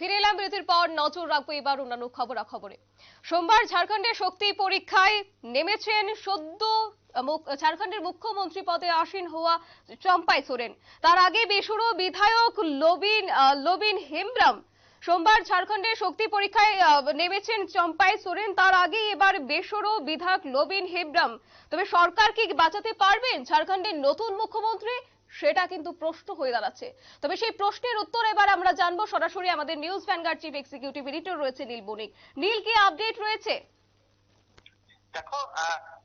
ফিরে এলাম বিরতির পর নজর রাখব এবার অন্যান্য খবরাখবরে। সোমবার ঝাড়খণ্ডের শক্তি পরীক্ষায় নেমেছেন সদ্য ঝাড়খণ্ডের মুখ্যমন্ত্রী পদে আসীন হওয়া চম্পাই সোরেন। তার আগে বেসুরো বিধায়ক লবিন লবিন হেমব্রাম সোমবার ঝাড়খণ্ডের শক্তি পরীক্ষায় নেমেছেন চম্পাই সোরেন। তার আগে এবার বেসরো বিধায়ক লবিন হেমব্রাম। তবে সরকার কি বাঁচাতে পারবেন? ঝাড়খণ্ডের নতুন মুখ্যমন্ত্রী সেটা কিন্তু প্রশ্ন হয়ে দাঁড়াচ্ছে। তবে সেই প্রশ্নের উত্তর এবার আমরা জানব সরাসরি আমাদের news Vanguard chief executive editor রয়েছে নীল বণিক। নীল, কি আপডেট রয়েছে? দেখো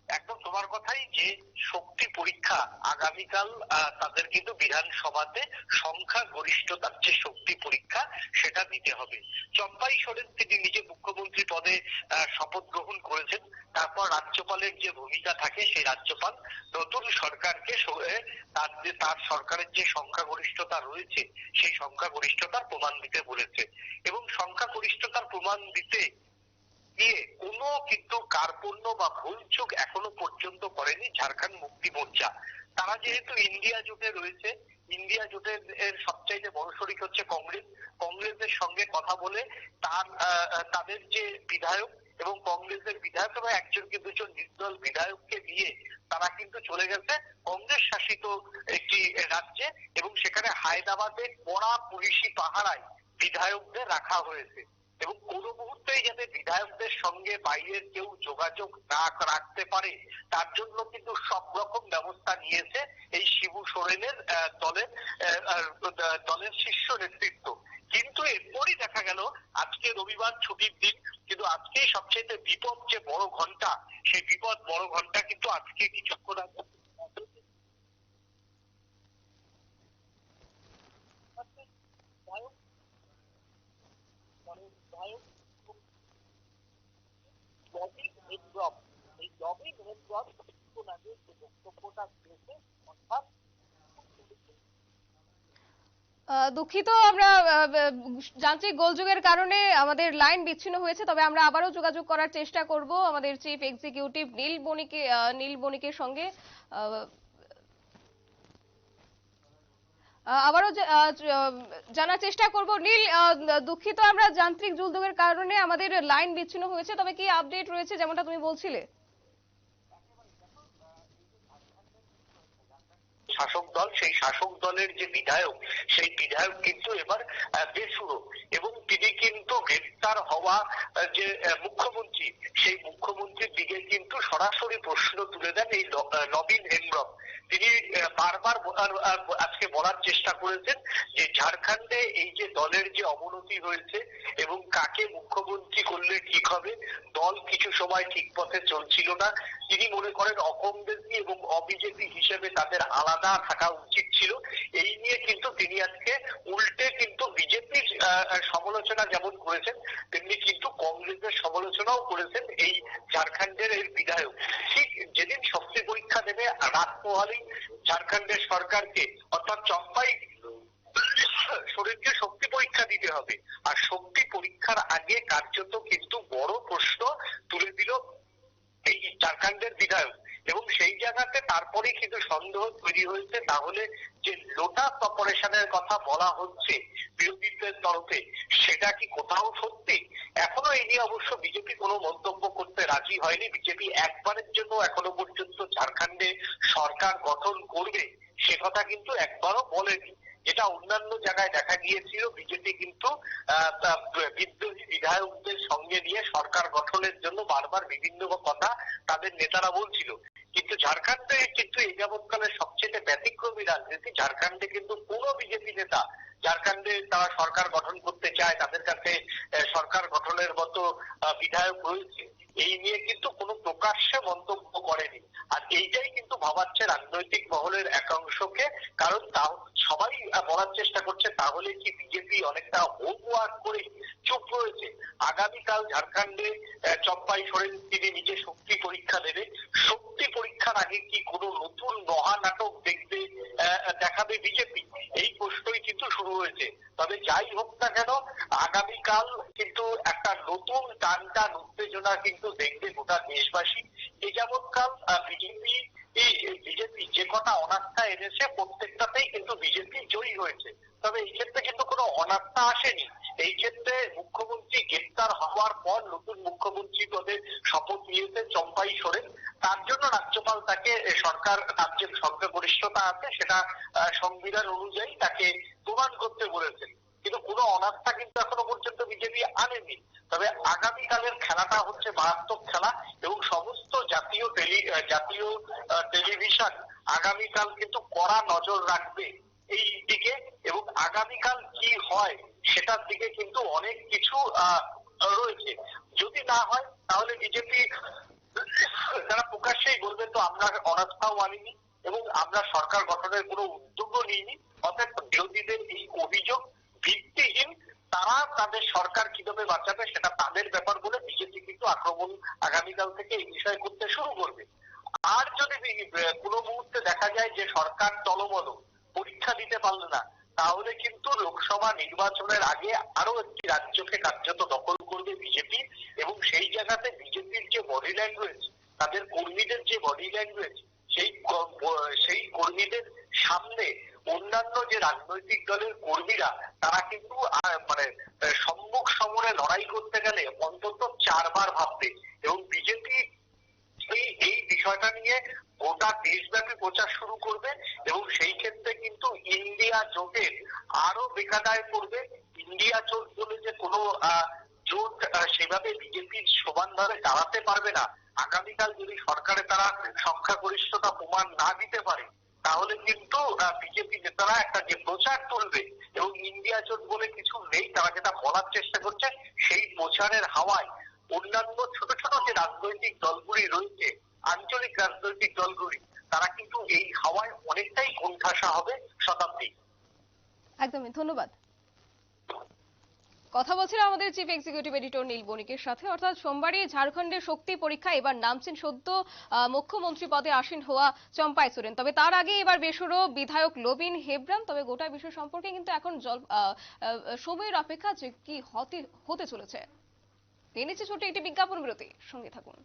একদম তোমার কথাই যে শক্তি পরীক্ষা আগামীকাল তাদের কিন্তু বিধানসভাতে সংখ্যা গরিষ্ঠতার যে শক্তি পরীক্ষা সেটা দিতে হবে। চম্পাই সোরেন তিনি নিজে মুখ্যমন্ত্রী পদে শপথ গ্রহণ করেছেন। তারপর রাজ্যপালের যে ভূমিকা থাকে সেই রাজ্যপাল নতুন সরকারকে তার যে, তার সরকারের যে সংখ্যাগরিষ্ঠতা রয়েছে সেই সংখ্যাগরিষ্ঠতার প্রমাণ দিতে বলেছে। এবং সংখ্যাগরিষ্ঠতার প্রমাণ দিতে দিয়ে কোনো কিন্তু কার্পণ্য বা ভুলচুক এখনও পর্যন্ত করেনি ঝাড়খণ্ড মুক্তি মোর্চা। তারা যেহেতু ইন্ডিয়া জোটে রয়েছে, ইন্ডিয়া জোটের এর সবচাইতে বড় শরিক হচ্ছে কংগ্রেস। কংগ্রেসের সঙ্গে কথা বলে তার তাদের যে বিধায়ক এবং কংগ্রেসের বিধায়ক এবং একজনকে দুজন নির্দল বিধায়ককে নিয়ে তারা কিন্তু চলে গেছে কংগ্রেস শাসিত একটি রাজ্যে এবং সেখানে হায়দ্রাবাদে কড়া পুলিশি পাহারায় বিধায়কদের রাখা হয়েছে। এবং কোনো মুহূর্তেই যাতে বিধায়কদের সঙ্গে বাইরের কেউ যোগাযোগ না রাখতে পারে, তার জন্য কিন্তু সব রকম ব্যবস্থা নিয়েছে এই শিবু সোরেনের দলের দলের শীর্ষ নেতৃত্ব। কিন্তু এরপরই দেখা গেল, আজকে রবিবার ছুটির দিন, কিন্তু আজকেই সবচেয়ে বিপদ যে বড় ঘণ্টা, সেই বিপদ বড় ঘণ্টা কিন্তু আজকে কিছুক্ষণ আগে দুঃখিত, আমরা যান্ত্রিক গোলযোগের কারণে আমাদের লাইন বিচ্ছিন্ন হয়েছে, তবে আমরা আবারও যোগাযোগ করার চেষ্টা করব আমাদের চিফ এক্সিকিউটিভ নীল বণিকের সঙ্গে। আবারও জানার চেষ্টা করব। নীল দুঃখিত আমরা যান্ত্রিক দুর্যোগের কারণে আমাদের লাইন বিচ্ছিন্ন হয়েছে, তবে কি আপডেট রয়েছে যেমনটা তুমি বলছিলে? শাসক দল, সেই শাসক দলের যে বিধায়ক, সেই বিধায়ক কিন্তু এবার বেসুরো। এবং তিনি কিন্তু গ্রেপ্তার হওয়া যে মুখ্যমন্ত্রী, সেই মুখ্যমন্ত্রীর দিকে কিন্তু সরাসরি প্রশ্ন তুলে দেন এই নবীন হেমব্রম। তিনি বারবার আজকে বলার চেষ্টা করেছেন যে ঝাড়খণ্ডে এই যে দলের যে অবনতি হয়েছে এবং কাকে মুখ্যমন্ত্রী করলে ঠিক হবে, দল কিছু সময় ঠিক পথে চলছিল না। তিনি মনে করেন অকংগ্রেসি এবং অবিজেপি হিসেবে তাদের আলাদা থাকা উচিত ছিল। এই নিয়ে কিন্তু তিনি আজকে উল্টে কিন্তু বিজেপির সমালোচনা যেমন করেছেন, তেমনি কিন্তু কংগ্রেসের সমালোচনাও করেছেন এই ঝাড়খণ্ডের এই বিধায়ক। ঠিক যেদিন শক্তি পরীক্ষা দেবে, রাত পোহালেই ঝাড়খণ্ডের সরকারকে, অর্থাৎ চম্পাই, শরীরকে শক্তি পরীক্ষা দিতে হবে। আর শক্তি পরীক্ষার আগে কার্যত কিন্তু বড় প্রশ্ন তুলে দিল এই ঝাড়খণ্ডের বিধায়ক। এবং সেই জায়গাতে তারপরে কিন্তু সন্দেহ তৈরি হয়েছে। তাহলে যে লোটাস অপারেশনের কথা বলা হচ্ছে বিরোধীদের তরফে, সেটা কি কোথাও সত্যি? এখনও এই নিয়ে অবশ্য বিজেপি কোনো মন্তব্য করতে রাজি হয়নি। বিজেপি একবারের জন্য এখনও পর্যন্ত ঝাড়খণ্ডে সরকার গঠন করবে, সে কথা কিন্তু একবারও বলেনি। যেটা অন্যান্য জায়গায় দেখা গিয়েছিল। বিজেপি কিন্তু বিদ্রোহী বিধায়কদের সঙ্গে নিয়ে সরকার গঠনের জন্য বারবার বিভিন্ন কথা তাদের নেতারা বলছিল। কিন্তু ঝাড়খণ্ডে কিন্তু এই যাবৎকালে সবচেয়ে ব্যতিক্রমী রাজনীতি ঝাড়খণ্ডে কিন্তু কোনো বিজেপি নেতা। ঝাড়খণ্ডে তারা সরকার গঠন করতে চায়, তাদের কাছে সরকার গঠনের মতো বিধায়ক রয়েছে। এই নিয়ে কিন্তু কোনো প্রকাশ্যে মন্তব্য করেনি। আর এইটাই কিন্তু ভাবাচ্ছে রাজনৈতিক মহলের একাংশকে। কারণ তা সবাই বলার চেষ্টা করছে, তাহলে কি বিজেপি অনেকটা হোমওয়ার্ক করে চুপ রয়েছে? আগামীকাল ঝাড়খণ্ডে চম্পাই সোরেন তিনি নিজে শক্তি পরীক্ষা দেবে। শক্তি পরীক্ষার আগে কি কোনো নতুন মহানাটক দেখবে দেখাবে বিজেপি? এই প্রশ্নই কিন্তু শুরু হয়েছে। তবে যাই হোক না কেন, আগামীকাল কিন্তু একটা নতুন টান টানটান উত্তেজনা কিন্তু দেখবে গোটা দেশবাসী। এই যাবৎকাল বিজেপি বিজেপি যে কটা অনাস্থা এনেছে, প্রত্যেকটাতেই কিন্তু বিজেপি জয়ী হয়েছে। তবে এই ক্ষেত্রে কিন্তু কোনো অনাস্থা আসেনি। এই ক্ষেত্রে মুখ্যমন্ত্রী গ্রেপ্তার হওয়ার পর নতুন মুখ্যমন্ত্রী পদে শপথ নিয়েছেন চম্পাই সোরেন। তার জন্য রাজ্যপাল তাকে সরকার তার যে সংখ্যাগরিষ্ঠতা আছে, সেটা সংবিধান অনুযায়ী তাকে প্রমাণ করতে বলেছেন। কিন্তু কোনো অনাস্থা কিন্তু এখনও পর্যন্ত বিজেপি আনেনি। তবে আগামীকালের খেলাটা হচ্ছে মারাত্মক খেলা এবং সমস্ত জাতীয় টেলি জাতীয় টেলিভিশন আগামীকাল কিন্তু কড়া নজর রাখবে। এই দিকে এবং আগামীকাল কি হয় সেটার দিকে কিন্তু অনেক কিছু রয়েছে। যদি না হয়, তাহলে বিজেপি তারা প্রকাশ্যেই বলবে তো আমরা অনাস্থাও আনিনি এবং আমরা সরকার গঠনের কোনো উদ্যোগও নিইনি। অর্থাৎ বিরোধীদের এই অভিযোগ ভিত্তিহীন, তারা তাদের সরকার কীভাবে বাঁচাবে সেটা তাদের ব্যাপার বলে বিজেপি কিন্তু আক্রমণ আগামীকাল থেকে এই বিষয়ে করতে শুরু করবে। আর যদি কোনো মুহূর্তে দেখা যায় যে সরকার টলমল পারল না। তাহলে কিন্তু লোকসভা নির্বাচনের আগে আরও একটি রাজ্যকে কার্যত দখল করবে বিজেপি এবং সেই জায়গাতে বিজেপির যে বডি ল্যাঙ্গুয়েজ তাদের কর্মীদের যে বডি ল্যাঙ্গুয়েজ সেই সেই কর্মীদের সামনে অন্যান্য যে রাজনৈতিক দলের কর্মীরা, তারা কিন্তু মানে আহ, সম্মুখ সমরে লড়াই করতে গেলে অন্তত চারবার ভাববে এবং বিজেপি এই এই বিষয়টা নিয়ে গোটা দেশব্যাপী প্রচার শুরু করবে এবং সেই ক্ষেত্রে কিন্তু ইন্ডিয়া জোটের আরও বেকাদায় পড়বে ইন্ডিয়া জোট বলে যে কোনো জোট সেভাবে বিজেপির সমানভাবে দাঁড়াতে পারবে না। আগামীকাল যদি সরকারে তারা সংখ্যাগরিষ্ঠতা প্রমাণ না দিতে পারে, তাহলে কিন্তু বিজেপি নেতারা একটা যে প্রচার তুলবে এবং ইন্ডিয়া জোট বলে কিছু নেই, তারা যেটা বলার চেষ্টা করছে, সেই প্রচারের হাওয়ায় অন্যান্য ছোট ছোট যে রাজনৈতিক দলগুলি রয়েছে, আঞ্চলিক রাজনৈতিক দলগুলি, তারা কিন্তু এই হাওয়ায় অনেকটাই কোণঠাসা হবে শতাব্দী একদমই, ধন্যবাদ। কথা বলছিলাম আমাদের চিফ এক্সিকিউটিভ এডিটর নীল বণিকের সাথে। অর্থাৎ সোমবারই ঝাড়খণ্ডের শক্তি পরীক্ষা এবার নামছেন সদ্য মুখ্যমন্ত্রী পদে আসীন হওয়া চম্পাই সোরেন। তবে তার আগে এবার বেসরো বিধায়ক লবিন হেব্রাম, তবে গোটা বিষয় সম্পর্কে কিন্তু এখন জল সময়ের অপেক্ষা যে কি হতে হতে চলেছে। নিচ্ছে ছোট্ট একটি বিজ্ঞাপন বিরতি। সঙ্গে থাকুন।